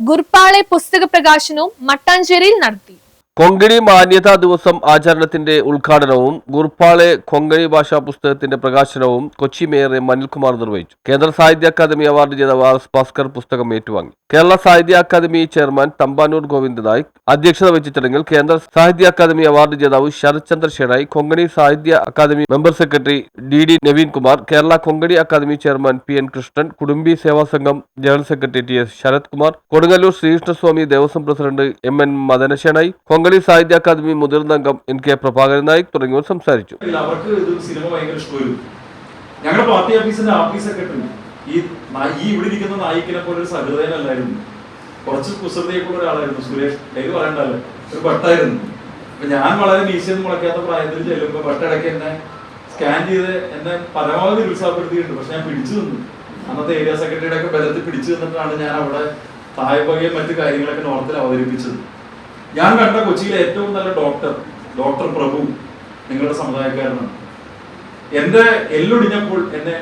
ഗുർപ്പാളെ പുസ്തക പ്രകാശനവും മട്ടാഞ്ചേരിയിൽ നടത്തി. കൊങ്കണി മാന്യതാ ദിവസം ആചരണത്തിന്റെ ഉദ്ഘാടനവും ഗുർപ്പാളെ കൊങ്കണി ഭാഷാ പുസ്തകത്തിന്റെ പ്രകാശനവും കൊച്ചി മേയർ എം അനിൽകുമാർ നിർവഹിച്ചു. കേന്ദ്ര സാഹിത്യ അക്കാദമി അവാർഡ് ജേതാവ് ആർ എസ് ഭാസ്കർ പുസ്തകം ഏറ്റുവാങ്ങി. കേരള സാഹിത്യ അക്കാദമി ചെയർമാൻ തമ്പാനൂർ ഗോവിന്ദ് നായിക് അധ്യക്ഷത വഹിച്ച ചടങ്ങിൽ കേന്ദ്ര സാഹിത്യ അക്കാദമി അവാർഡ് ജേതാവ് Sarath Chandra Shenoy Konkani Sahitya Akademi member secretary D D Naveen Kumar Kerala Konkani Akademi chairman P N Krishnan Kudumbi Seva Sangham general secretary T S Sarath Kumar Kodungallur Sreekrishnaswamy Devaswom president M N Madanashenoy Konkani Sahitya Akademi മുതിർന്ന അംഗം N K Prabhakaran Naik തുടങ്ങിയവർ സംസാരിച്ചു. അവർക്ക് ഇത് cinema ഭയങ്കര ഇഷ്ടമായിരുന്നു. ഞങ്ങളുടെ party ഓഫീസിന്റെ ആഫീസ് സെക്രട്ടറി ഈ ഈ ഇവിടെ പോലെ ഒരു സഹൃദയനല്ലായിരുന്നു. കുറച്ച് കുസൃതയൊക്കെയുള്ള ഒരാളായിരുന്നു സുരേഷ്. പേര് പറയണ്ടല്ലോ ഒരു ഭട്ടായിരുന്നു. അപ്പൊ ഞാൻ വളരെ മീശയൊന്നും മുളയ്ക്കാത്ത പ്രായത്തിൽ ചെല്ലുമ്പോ ഭട്ടടയ്ക്ക് എന്നെ സ്കാൻ ചെയ്ത് എന്നെ പരമാവധി ഉത്സാഹപ്പെടുത്തിയിട്ടുണ്ട്. പക്ഷെ ഞാൻ പിടിച്ചു നിന്നു. അന്നത്തെ ഏരിയ സെക്രട്ടറിയുടെ ഒക്കെ ബലത്തിൽ പിടിച്ചു നിന്നിട്ടാണ് ഞാൻ അവിടെ തായ്പകയും മറ്റു കാര്യങ്ങളൊക്കെ നോർത്തിൽ അവതരിപ്പിച്ചത്. ഞാൻ കണ്ട കൊച്ചിയിലെ ഏറ്റവും നല്ല ഡോക്ടർ ഡോക്ടർ പ്രഭു നിങ്ങളുടെ സമുദായക്കാരനാണ്. എന്റെ എല്ലൊടിഞ്ഞപ്പോൾ എന്നെ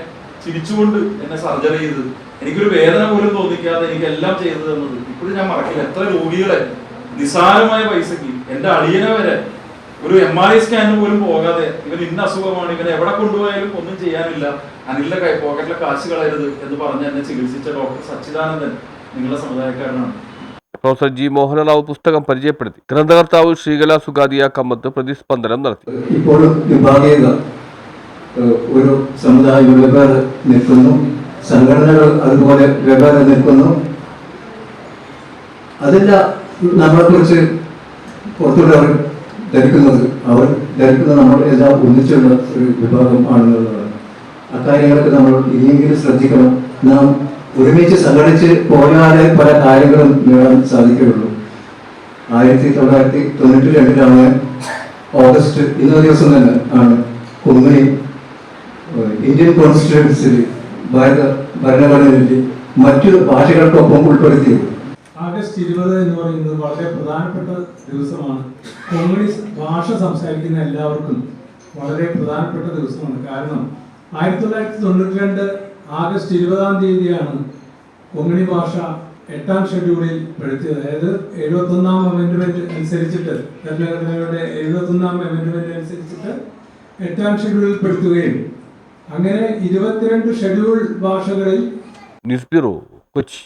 ചിരിച്ചുകൊണ്ട് എന്നെ സർജറി ചെയ്തത്. എനിക്കൊരു വേദന പോലും തോന്നിക്കാതെ എനിക്ക് എല്ലാം ചെയ്തു തന്നത് ഇപ്പോഴും ഞാൻ മറക്കില്ല. എത്ര രോഗികളെ നിസാരമായ പൈസക്ക് എന്റെ അളിയനെ വരെ ഒരു എം ആർ ഐ സ്കാനിന് പോലും പോകാതെ ഇവൻ ഇന്ന അസുഖമാണ് ഇവനെ എവിടെ കൊണ്ടുപോയാലും ഒന്നും ചെയ്യാനില്ല. അനിലിന്റെ കൈ പോക്കറ്റിലെ കാശ് കളയരുത് എന്ന് പറഞ്ഞ് എന്നെ ചികിത്സിച്ച ഡോക്ടർ സച്ചിദാനന്ദൻ നിങ്ങളുടെ സമുദായക്കാരനാണ്. പ്രൊഫസർ ജി മോഹനറാവ് പുസ്തകം പരിചയപ്പെടുത്തി. ഗ്രന്ഥകർത്താവ് ശ്രീകല സുഗാദിയ കമ്മത്ത് പ്രതിസ്പന്ദനം നടത്തി. ഇപ്പോഴും വിഭാഗീയത ഒരു സമുദായം വെവ്വേറെ നിൽക്കുന്നു. സംഘടനകൾ അതുപോലെ വെവ്വേറെ നിൽക്കുന്നു. അതില്ല നമ്മളെക്കുറിച്ച് പുറത്തുകൂടെ അവർ ധരിക്കുന്നത്. അവർ ധരിക്കുന്നത് നമ്മൾ എല്ലാം ഒന്നിച്ചുള്ള ഒരു വിഭാഗം ആണെന്നുള്ളതാണ് അക്കാര്യങ്ങളൊക്കെ നമ്മൾ ഇനിയെങ്കിലും ശ്രദ്ധിക്കണം. നാം ഒരുമിച്ച് സംഘടിച്ച് പോയാലേ പല കാര്യങ്ങളും നേടാൻ സാധിക്കുകയുള്ളൂ. ആയിരത്തി തൊള്ളായിരത്തി തൊണ്ണൂറ്റി രണ്ടിലാണ് ഓഗസ്റ്റ് ഇന്ന ദിവസം തന്നെ ആണ് കുമ്മനി ഇന്ത്യൻ കോൺസ്റ്റിറ്റ്യൂൻസിൽ ഭാരത ഭരണഘടനയിൽ മറ്റു ഭാഷകൾക്കൊപ്പം ഉൾപ്പെടുത്തി ആഗസ്റ്റ് ഇരുപത് എന്ന് പറയുന്നത് വളരെ പ്രധാനപ്പെട്ട ദിവസമാണ്. കൊങ്ങണി ഭാഷ സംസാരിക്കുന്ന എല്ലാവർക്കും വളരെ പ്രധാനപ്പെട്ട ദിവസമാണ്. കാരണം ആയിരത്തി തൊള്ളായിരത്തി തൊണ്ണൂറ്റി രണ്ട് ആഗസ്റ്റ് ഇരുപതാം തീയതിയാണ് കൊങ്ങിണി ഭാഷ എട്ടാം ഷെഡ്യൂളിൽ പെടുത്തിയത്. അതായത് എഴുപത്തൊന്നാം അമെൻഡ്മെന്റ് അനുസരിച്ചിട്ട് ഭരണഘടനയുടെ എഴുപത്തൊന്നാം അമെൻഡ്മെന്റ് അനുസരിച്ചിട്ട് എട്ടാം ഷെഡ്യൂളിൽ പെടുത്തുകയും അങ്ങനെ ഇരുപത്തിരണ്ട് ഷെഡ്യൂൾ ഭാഷകളിൽ ന്യൂസ് ബ്യൂറോ കൊച്ചി.